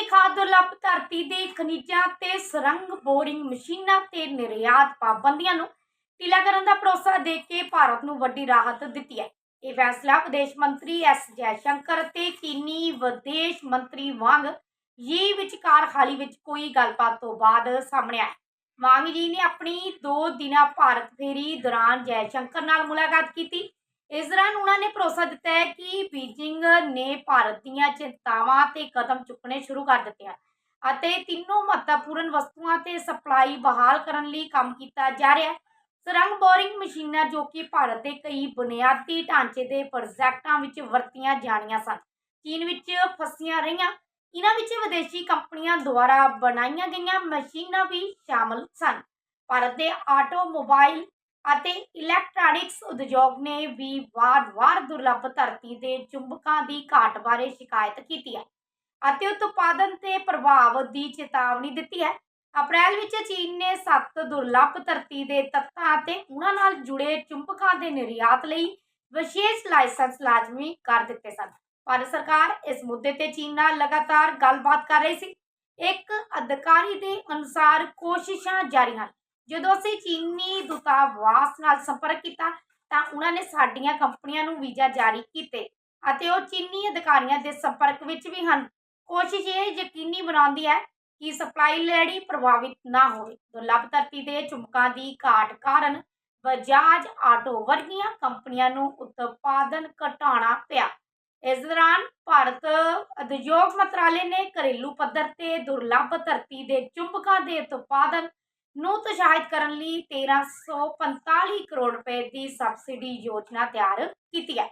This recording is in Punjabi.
ਨੇ ਖਾਦ ਦੁਰਲੱਭ ਧਰਤੀ ਦੇ ਖਣਿਜਾਂ ਤੇ ਸੁਰੰਗ ਬੋਰਿੰਗ ਮਸ਼ੀਨਾਂ ਤੇ ਨਿਰਯਾਤ ਪਾਬੰਦੀਆਂ ਨੂੰ ਢਿੱਲਾ ਕਰਨ ਦਾ ਭਰੋਸਾ ਦੇ ਕੇ ਭਾਰਤ ਨੂੰ ਵੱਡੀ ਰਾਹਤ ਦਿੱਤੀ ਹੈ। ਇਹ ਫੈਸਲਾ ਵਿਦੇਸ਼ ਮੰਤਰੀ ਐਸ ਜੈਸ਼ੰਕਰ ਤੇ ਚੀਨੀ ਵਿਦੇਸ਼ ਮੰਤਰੀ ਵਾਂਗ ਯੀ ਵਿਚਕਾਰ ਹਾਲੀ ਵਿੱਚ ਕੋਈ ਗੱਲਬਾਤ ਤੋਂ ਬਾਅਦ ਸਾਹਮਣੇ ਆਇਆ। ਵਾਂਗ ਜੀ ਨੇ ਆਪਣੀ ਦੋ ਦਿਨਾਂ ਭਾਰਤ ਫੇਰੀ ਦੌਰਾਨ ਜੈਸ਼ੰਕਰ ਨਾਲ ਮੁਲਾਕਾਤ ਕੀਤੀ। ਇਸ ਦੌਰਾਨ ਉਹਨਾਂ ਨੇ ਭਰੋਸਾ ਦਿੱਤਾ ਹੈ ਕਿ ਬੀਜਿੰਗ ਨੇ ਭਾਰਤ ਦੀਆਂ ਚਿੰਤਾਵਾਂ ਤੇ ਕਦਮ ਚੁੱਕਣੇ ਸ਼ੁਰੂ ਕਰ ਦਿੱਤੇ ਹਨ ਅਤੇ ਤਿੰਨੋਂ ਮਹੱਤਵਪੂਰਨ ਵਸਤੂਆਂ ਤੇ ਸਪਲਾਈ ਬਹਾਲ ਕਰਨ ਲਈ ਕੰਮ ਕੀਤਾ ਜਾ ਰਿਹਾ ਹੈ। ਸੁਰੰਗ ਬੋਰਿੰਗ ਮਸ਼ੀਨਾਂ ਜੋ ਕਿ ਭਾਰਤ ਦੇ ਕਈ ਬੁਨਿਆਦੀ ਢਾਂਚੇ ਦੇ ਪ੍ਰੋਜੈਕਟਾਂ ਵਿੱਚ ਵਰਤੀਆਂ ਜਾਣੀਆਂ ਸਨ, ਚੀਨ ਵਿੱਚ ਫਸੀਆਂ ਰਹੀਆਂ ਇਹਨਾਂ ਵਿੱਚ ਵਿਦੇਸ਼ੀ ਕੰਪਨੀਆਂ ਦੁਆਰਾ ਬਣਾਈਆਂ ਗਈਆਂ ਮਸ਼ੀਨਾਂ ਵੀ ਸ਼ਾਮਲ ਸਨ। ਭਾਰਤ ਦੇ ਆਟੋਮੋਬਾਈਲ ਅਤੇ ਇਲੈਕਟ੍ਰੋਨਿਕਸ ਉਦਯੋਗ ਨੇ ਵੀ ਵਾਰ-ਵਾਰ ਦੁਰਲੱਭ ਧਰਤੀ ਦੇ ਚੁੰਬਕਾਂ ਦੀ ਘਾਟ ਬਾਰੇ ਸ਼ਿਕਾਇਤ ਕੀਤੀ ਹੈ ਅਤੇ ਉਤਪਾਦਨ ਤੇ ਪ੍ਰਭਾਵ ਦੀ ਚੇਤਾਵਨੀ ਦਿੱਤੀ ਹੈ। ਅਪ੍ਰੈਲ ਵਿੱਚ ਚੀਨ ਨੇ ਸੱਤ ਦੁਰਲੱਭ ਧਰਤੀ ਦੇ ਤੱਤਾਂ ਅਤੇ ਉਹਨਾਂ ਨਾਲ ਜੁੜੇ ਚੁੰਬਕਾਂ ਦੇ ਨਿਰਯਾਤ ਲਈ ਵਿਸ਼ੇਸ਼ ਲਾਇਸੈਂਸ ਲਾਜ਼ਮੀ ਕਰ ਦਿੱਤੇ ਸਨ। ਭਾਰਤ ਸਰਕਾਰ ਇਸ ਮੁੱਦੇ ਤੇ ਚੀਨ ਨਾਲ ਲਗਾਤਾਰ ਗੱਲਬਾਤ ਕਰ ਰਹੀ ਸੀ। ਇੱਕ ਅਧਿਕਾਰੀ ਦੇ ਅਨੁਸਾਰ ਕੋਸ਼ਿਸ਼ਾਂ ਜਾਰੀ ਹਨ। ਜਦੋਂ ਅਸੀਂ ਚੀਨੀ ਦੂਤਾਵਾਸ ਨਾਲ ਸੰਪਰਕ ਕੀਤਾ, ਤਾਂ ਉਹਨਾਂ ਨੇ ਸਾਡੀਆਂ ਕੰਪਨੀਆਂ ਨੂੰ ਵੀਜ਼ਾ ਜਾਰੀ ਕੀਤੇ ਅਤੇ ਉਹ ਚੀਨੀ ਅਧਿਕਾਰੀਆਂ ਦੇ ਸੰਪਰਕ ਵਿੱਚ ਵੀ ਹਨ। ਕੋਸ਼ਿਸ਼ ਇਹ ਯਕੀਨੀ ਬਣਾਉਂਦੀ ਹੈ ਕਿ ਸਪਲਾਈ ਲੜੀ ਪ੍ਰਭਾਵਿਤ ਨਾ ਹੋਵੇ। ਦੁਰਲੱਭ ਧਰਤੀ ਦੇ ਚੁੰਬਕਾਂ ਦੀ ਘਾਟ ਕਾਰਨ ਬਜਾਜ ਆਟੋ ਵਰਗੀਆਂ ਕੰਪਨੀਆਂ ਨੂੰ ਉਤਪਾਦਨ ਘਟਾਉਣਾ ਪਿਆ। ਇਸ ਦੌਰਾਨ ਭਾਰਤ ਉਦਯੋਗ ਮੰਤਰਾਲੇ ਨੇ ਘਰੇਲੂ ਪੱਧਰ ਤੇ ਦੁਰਲੱਭ ਧਰਤੀ ਦੇ ਚੁੰਬਕਾਂ ਦੇ ਉਤਪਾਦਨ ਨੂੰ ਉਤਸ਼ਾਹਿਤ ਕਰਨ ਲਈ 1345 ਕਰੋੜ ਰੁਪਏ ਦੀ ਸਬਸਿਡੀ ਯੋਜਨਾ ਤਿਆਰ ਕੀਤੀ ਹੈ।